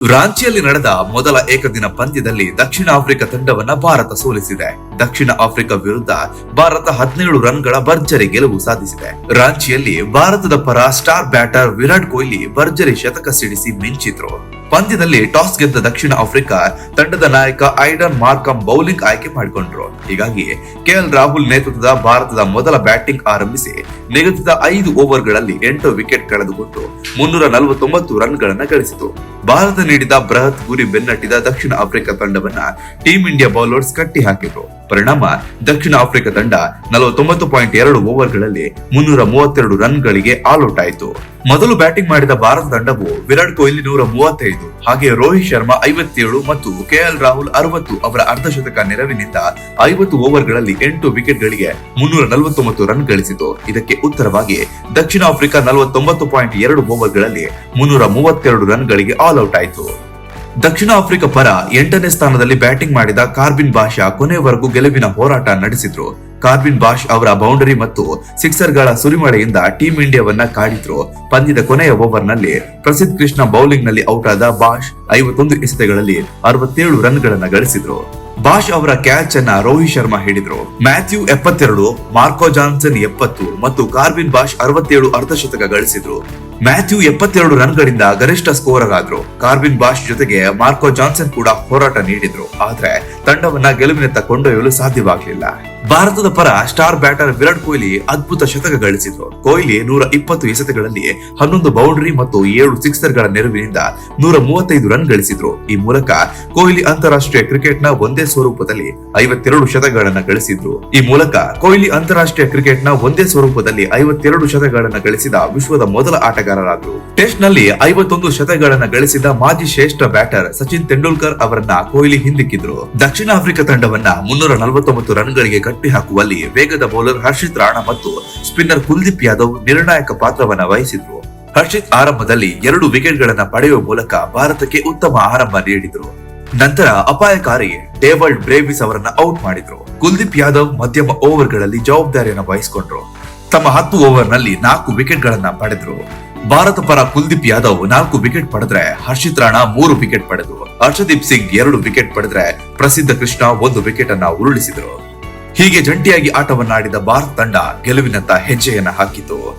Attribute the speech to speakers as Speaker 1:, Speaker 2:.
Speaker 1: ರಾಂಚಿಯಲ್ಲಿ ನಡೆದ ಮೊದಲ ಏಕದಿನ ಪಂದ್ಯದಲ್ಲಿ ದಕ್ಷಿಣ ಆಫ್ರಿಕಾ ತಂಡವನ್ನ ಭಾರತ ಸೋಲಿಸಿದೆ. ದಕ್ಷಿಣ ಆಫ್ರಿಕಾ ವಿರುದ್ಧ ಭಾರತ ಹದಿನೇಳು ರನ್ಗಳ ಭರ್ಜರಿ ಗೆಲುವು ಸಾಧಿಸಿದೆ. ರಾಂಚಿಯಲ್ಲಿ ಭಾರತದ ಪರ ಸ್ಟಾರ್ ಬ್ಯಾಟರ್ ವಿರಾಟ್ ಕೊಹ್ಲಿ ಭರ್ಜರಿ ಶತಕ ಸಿಡಿಸಿ ಮಿಂಚಿದ್ರು. ಪಂದ್ಯದಲ್ಲಿ ಟಾಸ್ ಗೆದ್ದ ದಕ್ಷಿಣ ಆಫ್ರಿಕಾ ತಂಡದ ನಾಯಕ ಐಡನ್ ಮಾರ್ಕಮ್ ಬೌಲಿಂಗ್ ಆಯ್ಕೆ ಮಾಡಿಕೊಂಡ್ರು. ಹೀಗಾಗಿ ಕೆಎಲ್ ರಾಹುಲ್ ನೇತೃತ್ವದ ಭಾರತದ ಮೊದಲ ಬ್ಯಾಟಿಂಗ್ ಆರಂಭಿಸಿ ನಿಗದಿತ ಐದು ಓವರ್ಗಳಲ್ಲಿ ಎಂಟು ವಿಕೆಟ್ ಕಳೆದುಕೊಂಡು ಮುನ್ನೂರ ನಲವತ್ತೊಂಬತ್ತು ರನ್ಗಳನ್ನ ಗಳಿಸಿತು. ಭಾರತ ನೀಡಿದ ಬೃಹತ್ ಗುರಿ ಬೆನ್ನಟ್ಟಿದ ದಕ್ಷಿಣ ಆಫ್ರಿಕಾ ತಂಡವನ್ನ ಟೀಂ ಇಂಡಿಯಾ ಬೌಲರ್ಸ್ ಕಟ್ಟಿ ಹಾಕಿದ್ರು ಪರಿಣಾಮ ದಕ್ಷಿಣ ಆಫ್ರಿಕಾ ತಂಡ ನಲವತ್ತೊಂಬತ್ತು ಪಾಯಿಂಟ್ ಎರಡು ಓವರ್ಗಳಲ್ಲಿ ಮುನ್ನೂರ ಮೂವತ್ತೆರಡು ರನ್ಗಳಿಗೆ ಆಲ್ಔಟ್ ಆಯಿತು ಮೊದಲು ಬ್ಯಾಟಿಂಗ್ ಮಾಡಿದ ಭಾರತ ತಂಡವು ವಿರಾಟ್ ಕೊಹ್ಲಿ ನೂರ ಮೂವತ್ತೈದು ಹಾಗೆ ರೋಹಿತ್ ಶರ್ಮಾ ಐವತ್ತೇಳು ಮತ್ತು ಕೆಎಲ್ ರಾಹುಲ್ ಅರವತ್ತು ಅವರ ಅರ್ಧಶತಕ ನೆರವಿನಿಂದ ಐವತ್ತು ಓವರ್ಗಳಲ್ಲಿ ಎಂಟು ವಿಕೆಟ್ಗಳಿಗೆ ಮುನ್ನೂರ ನಲವತ್ತೊಂಬತ್ತು ರನ್ ಗಳಿಸಿತು. ಇದಕ್ಕೆ ಉತ್ತರವಾಗಿ ದಕ್ಷಿಣ ಆಫ್ರಿಕಾ ನಲವತ್ತೊಂಬತ್ತು ಪಾಯಿಂಟ್ ಎರಡು ಓವರ್ಗಳಲ್ಲಿ ಮುನ್ನೂರ ಮೂವತ್ತೆರಡು ರನ್ಗಳಿಗೆ ಆಲ್ಔಟ್ ಆಯಿತು ದಕ್ಷಿಣ ಆಫ್ರಿಕಾ ಪರ ಎಂಟನೇ ಸ್ಥಾನದಲ್ಲಿ ಬ್ಯಾಟಿಂಗ್ ಮಾಡಿದ ಕಾರ್ಬಿನ್ ಬಾಷಾ ಕೊನೆವರೆಗೂ ಗೆಲುವಿನ ಹೋರಾಟ ನಡೆಸಿದ್ರು. ಕಾರ್ಬಿನ್ ಬಾಷ್ ಅವರ ಬೌಂಡರಿ ಮತ್ತು ಸಿಕ್ಸರ್ಗಳ ಸುರಿಮಳೆಯಿಂದ ಟೀಂ ಇಂಡಿಯಾವನ್ನ ಕಾಡಿದ್ರು. ಪಂದ್ಯದ ಕೊನೆಯ ಓವರ್ನಲ್ಲಿ ಪ್ರಸಿದ್ಧ ಕೃಷ್ಣ ಬೌಲಿಂಗ್ನಲ್ಲಿ ಔಟ್ ಆದ ಬಾಷ್ ಐವತ್ತೊಂದು ಎಸೆತಗಳಲ್ಲಿ ಅರವತ್ತೇಳು ರನ್ಗಳನ್ನ ಗಳಿಸಿದ್ರು. ಬಾಷ್ ಅವರ ಕ್ಯಾಚ್ ಅನ್ನ ರೋಹಿತ್ ಶರ್ಮಾ ಹಿಡಿದ್ರು. ಮ್ಯಾಥ್ಯೂ ಎಪ್ಪತ್ತೆರಡು, ಮಾರ್ಕೋ ಜಾನ್ಸನ್ ಎಪ್ಪತ್ತು ಮತ್ತು ಕಾರ್ಬಿನ್ ಬಾಷ್ ಅರವತ್ತೇಳು ಅರ್ಧಶತಕ ಗಳಿಸಿದ್ರು. ಮ್ಯಾಥ್ಯೂ ಎಪ್ಪತ್ತೆರಡು ರನ್ಗಳಿಂದ ಗರಿಷ್ಠ ಸ್ಕೋರರ್ ಆದ್ರು. ಕಾರ್ಬಿನ್ ಬಾಷ್ ಜೊತೆಗೆ ಮಾರ್ಕೋ ಜಾನ್ಸನ್ ಕೂಡ ಹೋರಾಟ ನೀಡಿದ್ರು. ಆದ್ರೆ ತಂಡವನ್ನ ಗೆಲುವಿನತ್ತ ಕೊಂಡೊಯ್ಯಲು ಸಾಧ್ಯವಾಗಲಿಲ್ಲ. ಭಾರತದ ಪರ ಸ್ಟಾರ್ ಬ್ಯಾಟರ್ ವಿರಾಟ್ ಕೊಹ್ಲಿ ಅದ್ಭುತ ಶತಕ ಗಳಿಸಿದ್ರು. ಕೊಹ್ಲಿ ನೂರ ಇಪ್ಪತ್ತು ಎಸೆತಗಳಲ್ಲಿ ಹನ್ನೊಂದು ಬೌಂಡರಿ ಮತ್ತು ಏಳು ಸಿಕ್ಸರ್ಗಳ ನೆರವಿನಿಂದ ನೂರ ಮೂವತ್ತೈದು ರನ್ ಗಳಿಸಿದ್ರು. ಈ ಮೂಲಕ ಕೊಹ್ಲಿ ಅಂತಾರಾಷ್ಟ್ರೀಯ ಕ್ರಿಕೆಟ್ನ ಒಂದೇ ಸ್ವರೂಪದಲ್ಲಿ ಐವತ್ತೆರಡು ಶತಕಗಳನ್ನು ಗಳಿಸಿದ್ರು. ಈ ಮೂಲಕ ಕೊಹ್ಲಿ ಅಂತಾರಾಷ್ಟ್ರೀಯ ಕ್ರಿಕೆಟ್ನ ಒಂದೇ ಸ್ವರೂಪದಲ್ಲಿ ಐವತ್ತೆರಡು ಶತಕಗಳನ್ನು ಗಳಿಸಿದ ವಿಶ್ವದ ಮೊದಲ ಆಟಗಾರರಾದ್ರು. ಟೆಸ್ಟ್ನಲ್ಲಿ ಐವತ್ತೊಂದು ಶತಕಗಳನ್ನು ಗಳಿಸಿದ ಮಾಜಿ ಶ್ರೇಷ್ಠ ಬ್ಯಾಟರ್ ಸಚಿನ್ ತೆಂಡೂಲ್ಕರ್ ಅವರನ್ನ ಕೊಹ್ಲಿ ಹಿಂದಿಕ್ಕಿದ್ರು. ದಕ್ಷಿಣ ಆಫ್ರಿಕಾ ತಂಡವನ್ನ ಮುನ್ನೂರ ನಲವತ್ತೊಂಬತ್ತು ರನ್ಗಳಿಗೆ ಕಟ್ಟಿ ಹಾಕುವಲ್ಲಿ ವೇಗದ ಬೌಲರ್ ಹರ್ಷಿತ್ ರಾಣಾ ಮತ್ತು ಸ್ಪಿನ್ನರ್ ಕುಲ್ದೀಪ್ ಯಾದವ್ ನಿರ್ಣಾಯಕ ಪಾತ್ರವನ್ನು ವಹಿಸಿದ್ರು. ಹರ್ಷಿತ್ ಆರಂಭದಲ್ಲಿ ಎರಡು ವಿಕೆಟ್ ಗಳನ್ನ ಪಡೆಯುವ ಮೂಲಕ ಭಾರತಕ್ಕೆ ಉತ್ತಮ ಆರಂಭ ನೀಡಿದ್ರು. ನಂತರ ಅಪಾಯಕಾರಿ ಡೇವಲ್ಡ್ ಬ್ರೇವಿಸ್ ಅವರನ್ನ ಔಟ್ ಮಾಡಿದ್ರು. ಕುಲ್ದೀಪ್ ಯಾದವ್ ಮಧ್ಯಮ ಓವರ್ಗಳಲ್ಲಿ ಜವಾಬ್ದಾರಿಯನ್ನು ವಹಿಸಿಕೊಂಡ್ರು. ತಮ್ಮ ಹತ್ತು ಓವರ್ನಲ್ಲಿ ನಾಲ್ಕು ವಿಕೆಟ್ ಗಳನ್ನ ಪಡೆದ್ರು. ಭಾರತ ಪರ ಕುಲ್ದೀಪ್ ಯಾದವ್ ನಾಲ್ಕು ವಿಕೆಟ್ ಪಡೆದ್ರೆ ಹರ್ಷಿತ್ ರಾಣಾ ಮೂರು ವಿಕೆಟ್ ಪಡೆದು, ಹರ್ಷದೀಪ್ ಸಿಂಗ್ ಎರಡು ವಿಕೆಟ್ ಪಡೆದ್ರೆ ಪ್ರಸಿದ್ಧ ಕೃಷ್ಣ ಒಂದು ವಿಕೆಟ್ ಅನ್ನ ಉರುಳಿಸಿದರು. ಹೀಗೆ ಜಂಟಿಯಾಗಿ ಆಟವನ್ನಾಡಿದ ಭಾರತ ತಂಡ ಗೆಲುವಿನತ್ತ ಹೆಜ್ಜೆಯನ್ನ ಹಾಕಿತು